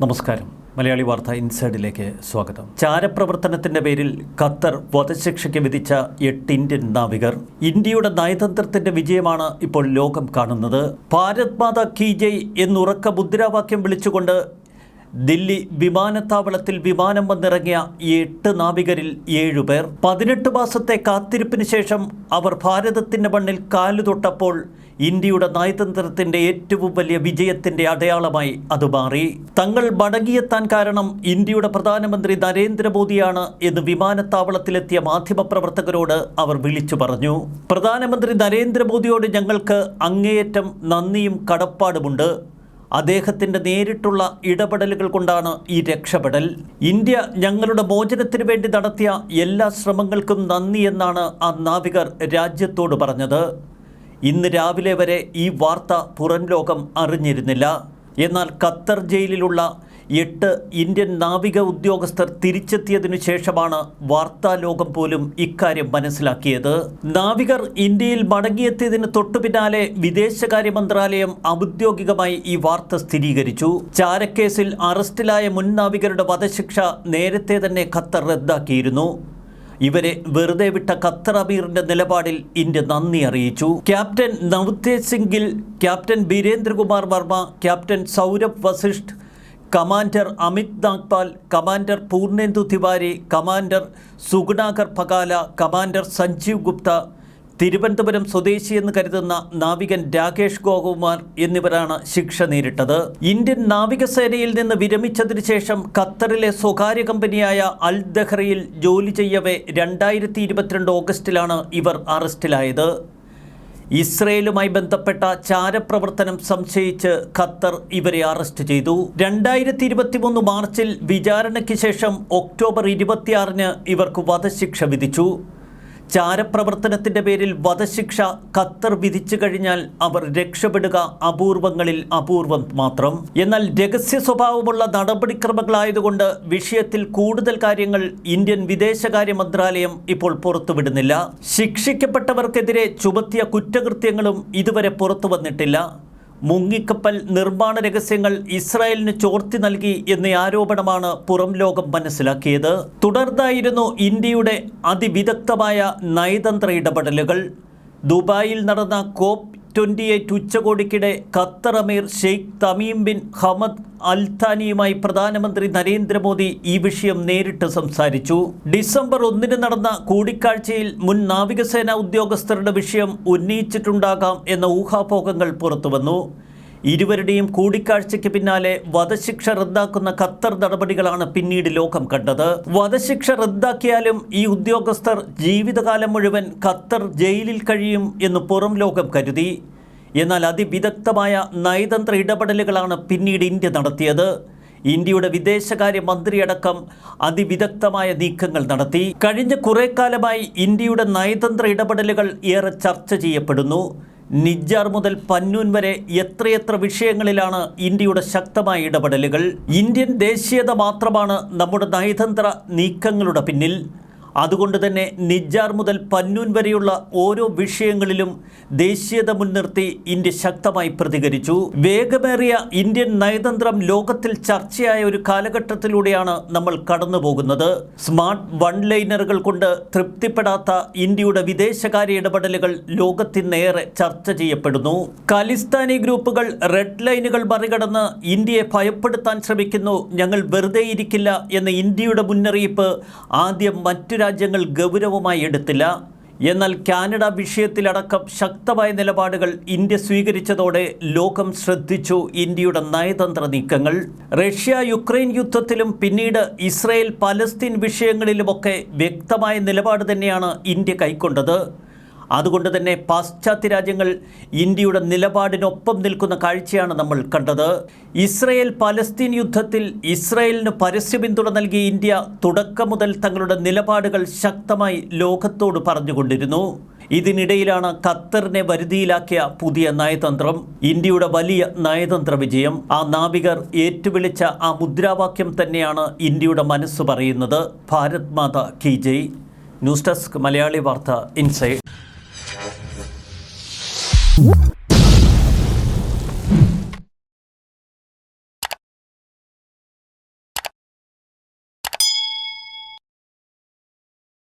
നമസ്കാരം. മലയാളി വാർത്ത ഇൻസൈഡിലേക്ക് സ്വാഗതം. ചാരപ്രവർത്തനത്തിന്റെ പേരിൽ ഖത്തർ വധശിക്ഷയ്ക്ക് വിധിച്ച എട്ട് ഇന്ത്യൻ നാവികർ. ഇന്ത്യയുടെ നയതന്ത്രത്തിന്റെ വിജയമാണ് ഇപ്പോൾ ലോകം കാണുന്നത്. ഭാരത് മാത കി ജയ് എന്നുറക്ക മുദ്രാവാക്യം വിളിച്ചുകൊണ്ട് ദില്ലി വിമാനത്താവളത്തിൽ വിമാനം വന്നിറങ്ങിയ എട്ട് നാവികരിൽ ഏഴുപേർ പതിനെട്ട് മാസത്തെ കാത്തിരിപ്പിന് ശേഷം അവർ ഭാരതത്തിന്റെ മണ്ണിൽ കാലു തൊട്ടപ്പോൾ ഇന്ത്യയുടെ നയതന്ത്രത്തിന്റെ ഏറ്റവും വലിയ വിജയത്തിന്റെ അടയാളമായി അത് മാറി. തങ്ങൾ മടങ്ങിയെത്താൻ കാരണം ഇന്ത്യയുടെ പ്രധാനമന്ത്രി നരേന്ദ്രമോദിയാണ് എന്ന് വിമാനത്താവളത്തിലെത്തിയ മാധ്യമപ്രവർത്തകരോട് അവർ വിളിച്ചു പറഞ്ഞു. പ്രധാനമന്ത്രി നരേന്ദ്രമോദിയോട് ഞങ്ങൾക്ക് അങ്ങേയറ്റം നന്ദിയും കടപ്പാടുമുണ്ട്. അദ്ദേഹത്തിന്റെ നേരിട്ടുള്ള ഇടപെടലുകൾ കൊണ്ടാണ് ഈ രക്ഷപ്പെടൽ. ഇന്ത്യ ഞങ്ങളുടെ മോചനത്തിന് വേണ്ടി നടത്തിയ എല്ലാ ശ്രമങ്ങൾക്കും നന്ദി എന്നാണ് ആ നാവികർ രാജ്യത്തോട് പറഞ്ഞത്. ഇന്ന് രാവിലെ വരെ ഈ വാർത്ത പുറം ലോകം അറിഞ്ഞിരുന്നില്ല. എന്നാൽ ഖത്തർ ജയിലിലുള്ള എട്ട് ഇന്ത്യൻ നാവിക ഉദ്യോഗസ്ഥർ തിരിച്ചെത്തിയതിനു ശേഷമാണ് വാർത്താ ലോകം പോലും ഇക്കാര്യം മനസ്സിലാക്കിയത്. നാവികർ ഇന്ത്യയിൽ മടങ്ങിയെത്തിയതിന് തൊട്ടു പിന്നാലെ വിദേശകാര്യ മന്ത്രാലയം ഔദ്യോഗികമായി ഈ വാർത്ത സ്ഥിരീകരിച്ചു. ചാരക്കേസിൽ അറസ്റ്റിലായ മുൻ നാവികരുടെ വധശിക്ഷ നേരത്തെ തന്നെ ഖത്തർ റദ്ദാക്കിയിരുന്നു. ഇവരെ വെറുതെ വിട്ട ഖത്തർ അമീറിന്റെ നിലപാടിൽ ഇന്ത്യ നന്ദി അറിയിച്ചു. Captain Navtej സിംഗിൽ captain Birendra Kumar Verma captain Saurabh Vasisht commander Amit Nagpal commander Purnendu Tiwari commander Sugunakar Pakala commander Sanjeev Gupta Thiruvananthapuram സ്വദേശിയെന്ന് കരുതുന്ന നാവികൻ രാകേഷ് ഗോകുമാർ എന്നിവരാണ് ശിക്ഷ നേരിട്ടത്. ഇന്ത്യൻ നാവികസേനയിൽ നിന്ന് വിരമിച്ചതിനു ശേഷം ഖത്തറിലെ സ്വകാര്യ കമ്പനിയായ അൽ ദഹ്റയിൽ ജോലി ചെയ്യവേ രണ്ടായിരത്തി ഇരുപത്തിരണ്ട് ഓഗസ്റ്റിലാണ് ഇവർ അറസ്റ്റിലായത്. ഇസ്രയേലുമായി ബന്ധപ്പെട്ട ചാരപ്രവർത്തനം സംശയിച്ച് ഖത്തർ ഇവരെ അറസ്റ്റ് ചെയ്തു. രണ്ടായിരത്തി ഇരുപത്തിമൂന്ന് മാർച്ചിൽ വിചാരണയ്ക്ക് ശേഷം ഒക്ടോബർ ഇരുപത്തിയാറിന് ഇവർക്ക് വധശിക്ഷ വിധിച്ചു. ചാരപ്രവർത്തനത്തിന്റെ പേരിൽ വധശിക്ഷ ഖത്തർ വിധിച്ചു കഴിഞ്ഞാൽ അവർ രക്ഷപ്പെടുക അപൂർവങ്ങളിൽ അപൂർവം മാത്രം. എന്നാൽ രഹസ്യ സ്വഭാവമുള്ള നടപടിക്രമങ്ങളായതുകൊണ്ട് വിഷയത്തിൽ കൂടുതൽ കാര്യങ്ങൾ ഇന്ത്യൻ വിദേശകാര്യ മന്ത്രാലയം ഇപ്പോൾ പുറത്തുവിടുന്നില്ല. ശിക്ഷിക്കപ്പെട്ടവർക്കെതിരെ ചുമത്തിയ കുറ്റകൃത്യങ്ങളും ഇതുവരെ പുറത്തു വന്നിട്ടില്ല മുങ്ങിക്കപ്പൽ നിർമ്മാണ രഹസ്യങ്ങൾ ഇസ്രായേലിന് ചോർത്തി നൽകി എന്ന ആരോപണമാണ് പുറം ലോകം മനസ്സിലാക്കിയത്. തുടർന്നായിരുന്നു ഇന്ത്യയുടെ അതിവിദഗ്ധമായ നയതന്ത്ര ഇടപെടലുകൾ. ദുബായിൽ നടന്ന കോപ്പ് ട്വന്റി എയ്റ്റ് ഉച്ചകോടിക്കിടെ ഖത്തർ അമീർ ഷെയ്ഖ് തമീം ബിൻ ഹമദ് അൽത്താനിയുമായി പ്രധാനമന്ത്രി നരേന്ദ്രമോദി ഈ വിഷയം നേരിട്ട് സംസാരിച്ചു. ഡിസംബർ ഒന്നിന് നടന്ന കൂടിക്കാഴ്ചയിൽ മുൻ നാവികസേനാ ഉദ്യോഗസ്ഥരുടെ വിഷയം ഉന്നയിച്ചിട്ടുണ്ടാകാം എന്ന ഊഹാപോഹങ്ങൾ പുറത്തുവന്നു. ഇരുവരുടെയും കൂടിക്കാഴ്ചയ്ക്ക് പിന്നാലെ വധശിക്ഷ റദ്ദാക്കുന്ന ഖത്തർ നടപടികളാണ് പിന്നീട് ലോകം കണ്ടത്. വധശിക്ഷ റദ്ദാക്കിയാലും ഈ ഉദ്യോഗസ്ഥർ ജീവിതകാലം മുഴുവൻ ഖത്തർ ജയിലിൽ കഴിയും എന്ന് പുറം ലോകം കരുതി. എന്നാൽ അതിവിദഗ്ധമായ നയതന്ത്ര ഇടപെടലുകളാണ് പിന്നീട് ഇന്ത്യ നടത്തിയത്. ഇന്ത്യയുടെ വിദേശകാര്യ മന്ത്രിയടക്കം അതിവിദഗ്ധമായ നീക്കങ്ങൾ നടത്തി. കഴിഞ്ഞ കുറേ കാലമായി ഇന്ത്യയുടെ നയതന്ത്ര ഇടപെടലുകൾ ഏറെ ചർച്ച ചെയ്യപ്പെടുന്നു. നിജ്ജാർ മുതൽ പന്നൂൻ വരെ എത്രയെത്ര വിഷയങ്ങളിലാണ് ഇന്ത്യയുടെ ശക്തമായ ഇടപെടലുകൾ? ഇന്ത്യൻ ദേശീയത മാത്രമാണ് നമ്മുടെ നയതന്ത്ര നീക്കങ്ങളുടെ പിന്നിൽ. അതുകൊണ്ട് തന്നെ നിജാർ മുതൽ പന്നൂൻ വരെയുള്ള ഓരോ വിഷയങ്ങളിലും ദേശീയത മുൻനിർത്തി ഇന്ത്യ ശക്തമായി പ്രതികരിച്ചു. വേഗമേറിയ ഇന്ത്യൻ നയതന്ത്രം ലോകത്തിൽ ചർച്ചയായ ഒരു കാലഘട്ടത്തിലൂടെയാണ് നമ്മൾ കടന്നു പോകുന്നത് സ്മാർട്ട് വൺ ലൈനറുകൾ കൊണ്ട് തൃപ്തിപ്പെടാത്ത ഇന്ത്യയുടെ വിദേശകാര്യ ഇടപെടലുകൾ ലോകത്തിനേറെ ചർച്ച ചെയ്യപ്പെടുന്നു. ഖലിസ്ഥാനി ഗ്രൂപ്പുകൾ റെഡ് ലൈനുകൾ മറികടന്ന് ഇന്ത്യയെ ഭയപ്പെടുത്താൻ ശ്രമിക്കുന്നു. ഞങ്ങൾ വെറുതെ ഇരിക്കില്ല എന്ന ഇന്ത്യയുടെ മുന്നറിയിപ്പ് ആദ്യം മറ്റു രാജ്യങ്ങൾ ഗൗരവമായി എടുത്തില്ല. എന്നാൽ കാനഡ വിഷയത്തിലടക്കം ശക്തമായ നിലപാടുകൾ ഇന്ത്യ സ്വീകരിച്ചതോടെ ലോകം ശ്രദ്ധിച്ചു ഇന്ത്യയുടെ നയതന്ത്ര നീക്കങ്ങൾ. റഷ്യ യുക്രൈൻ യുദ്ധത്തിലും പിന്നീട് ഇസ്രയേൽ പലസ്തീൻ വിഷയങ്ങളിലുമൊക്കെ വ്യക്തമായ നിലപാട് തന്നെയാണ് ഇന്ത്യ കൈക്കൊണ്ടത്. അതുകൊണ്ട് തന്നെ പാശ്ചാത്യ രാജ്യങ്ങൾ ഇന്ത്യയുടെ നിലപാടിനൊപ്പം നിൽക്കുന്ന കാഴ്ചയാണ് നമ്മൾ കണ്ടത്. ഇസ്രയേൽ പലസ്തീൻ യുദ്ധത്തിൽ ഇസ്രയേലിന് പരസ്യ പിന്തുണ നൽകിയ ഇന്ത്യ തുടക്കം മുതൽ തങ്ങളുടെ നിലപാടുകൾ ശക്തമായി ലോകത്തോട് പറഞ്ഞുകൊണ്ടിരുന്നു. ഇതിനിടയിലാണ് ഖത്തറിനെ വരുതിയിലാക്കിയ പുതിയ നയതന്ത്രം. ഇന്ത്യയുടെ വലിയ നയതന്ത്ര വിജയം. ആ നാവികർ ഏറ്റുവിളിച്ച ആ മുദ്രാവാക്യം തന്നെയാണ് ഇന്ത്യയുടെ മനസ്സ് പറയുന്നത്. ഭാരത് മാത കി ജയ്. News desk Malayali Vartha inside Whoop.